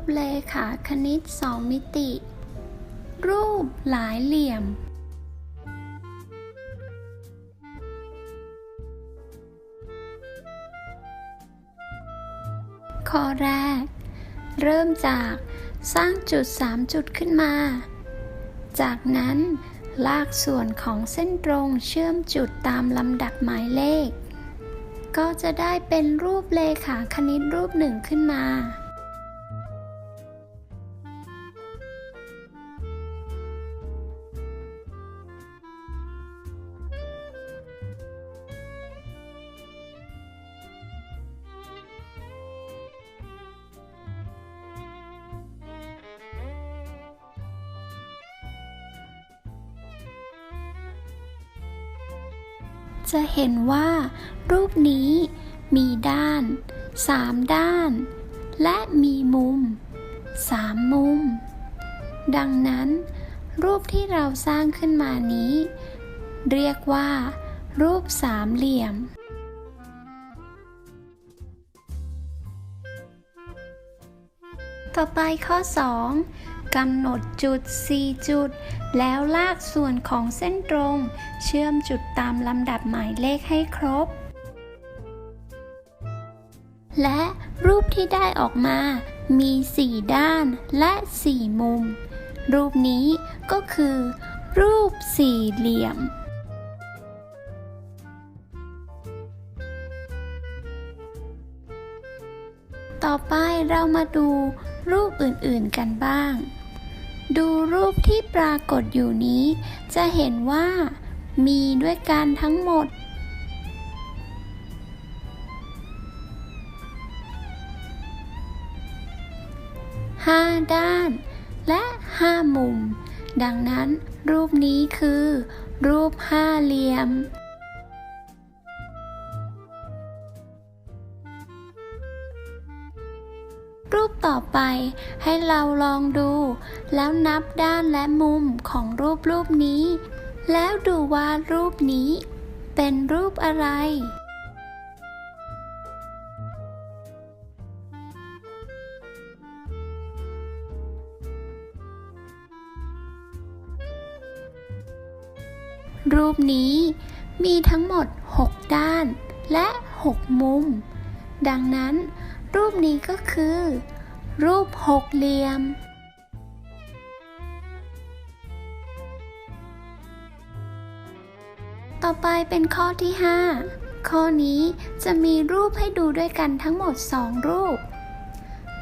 ปเลขาคณิตสองมิติ รูปหลายเหลี่ยม ข้อแรก เริ่มจากสร้างจุด 3 จุดขึ้นมา จากนั้นลากส่วนของเส้นตรงเชื่อมจุดตามลำดับหมายเลข ก็จะได้เป็นรูปเลขาคณิตรูปหนึ่งขึ้นมา จะเห็นว่ารูปนี้มีด้าน 3 ด้าน และมีมุม 3 มุม ดังนั้น รูปที่เราสร้างขึ้นมานี้ เรียกว่า รูปสามเหลี่ยมต่อไปข้อ 2 กำหนดจุด 4 จุด แล้วลากส่วนของเส้นตรง เชื่อมจุดตามลำดับหมายเลขให้ครบ และรูปที่ได้ออกมา มี 4 ด้านและ 4 มุม รูปนี้ก็คือ รูปสี่เหลี่ยมต่อไปเรามาดูรูปอื่นๆกันบ้าง ดูรูปที่ปรากฏอยู่นี้ จะเห็นว่า มีด้วยกันทั้งหมด5ด้าน และ5มุม ดังนั้น รูปนี้คือ รูปห้าเหลี่ยม ต่อไป ให้เราลองดู แล้วนับด้านและมุมของรูปรูปนี้ แล้วดูว่ารูปนี้ เป็นรูปอะไรรูปนี้มีทั้งหมด 6 ด้านและ 6 มุม ดังนั้น รูปนี้ก็คือ รูปหกเหลี่ยม ต่อไปเป็นข้อที่ 5 ข้อนี้จะมีรูปให้ดูด้วยกันทั้งหมด 2 รูป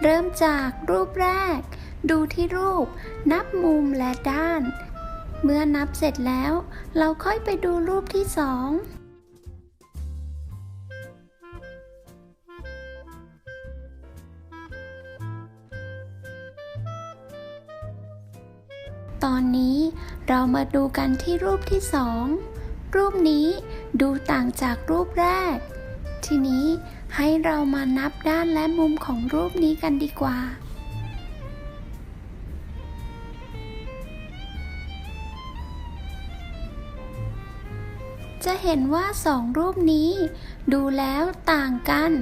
เริ่มจากรูปแรก ดูที่รูป นับมุมและด้าน เมื่อนับเสร็จแล้ว เราค่อยไปดูรูปที่สอง ตอนนี้เรามาดูกันที่รูปที่สองรูปนี้ดูต่างจากรูปแรก ทีนี้ให้เรามานับด้านและมุมของรูปนี้กันดีกว่า จะเห็นว่าสองรูปนี้ ดูแล้วต่างกัน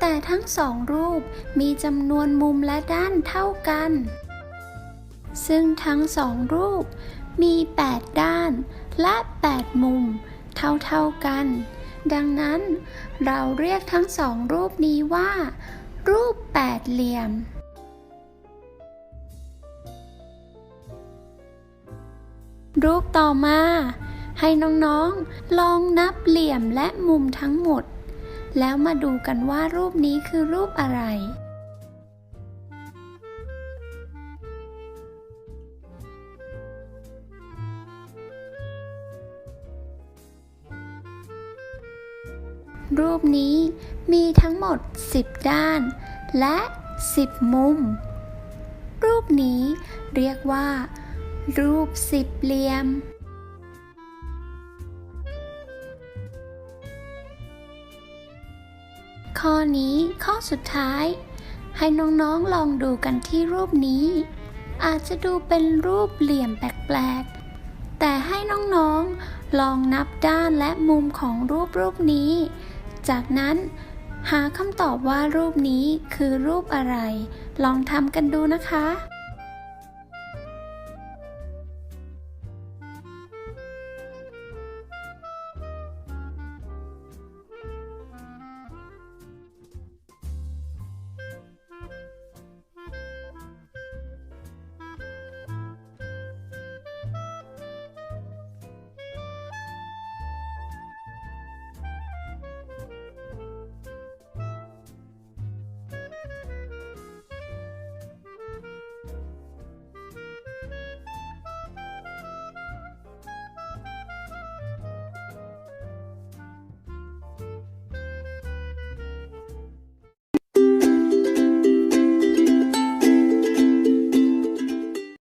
แต่ทั้งสองรูปมีจำนวนมุมและด้านเท่ากัน ซึ่งทั้งสองรูปมี 8 ด้านและ 8 มุม เท่าๆกัน ดังนั้นเราเรียกทั้งสองรูปนี้ว่า รูปแปดเหลี่ยม รูปต่อมา ให้น้องๆ ลองนับเหลี่ยมและมุมทั้งหมด แล้วมาดูกันว่ารูปนี้คือรูปอะไร รูปนี้มีทั้งหมด 10 ด้าน และ 10 มุม รูปนี้เรียกว่า รูปสิบเหลี่ยม ข้อนี้ข้อสุดท้าย ให้น้องๆลองดูกันที่รูปนี้ อาจจะดูเป็นรูปเหลี่ยมแปลกๆ แต่ให้น้องๆลองนับด้านและมุมของรูปรูปนี้ จากนั้นหาคำตอบว่ารูปนี้คือรูปอะไร ลองทำกันดูนะคะ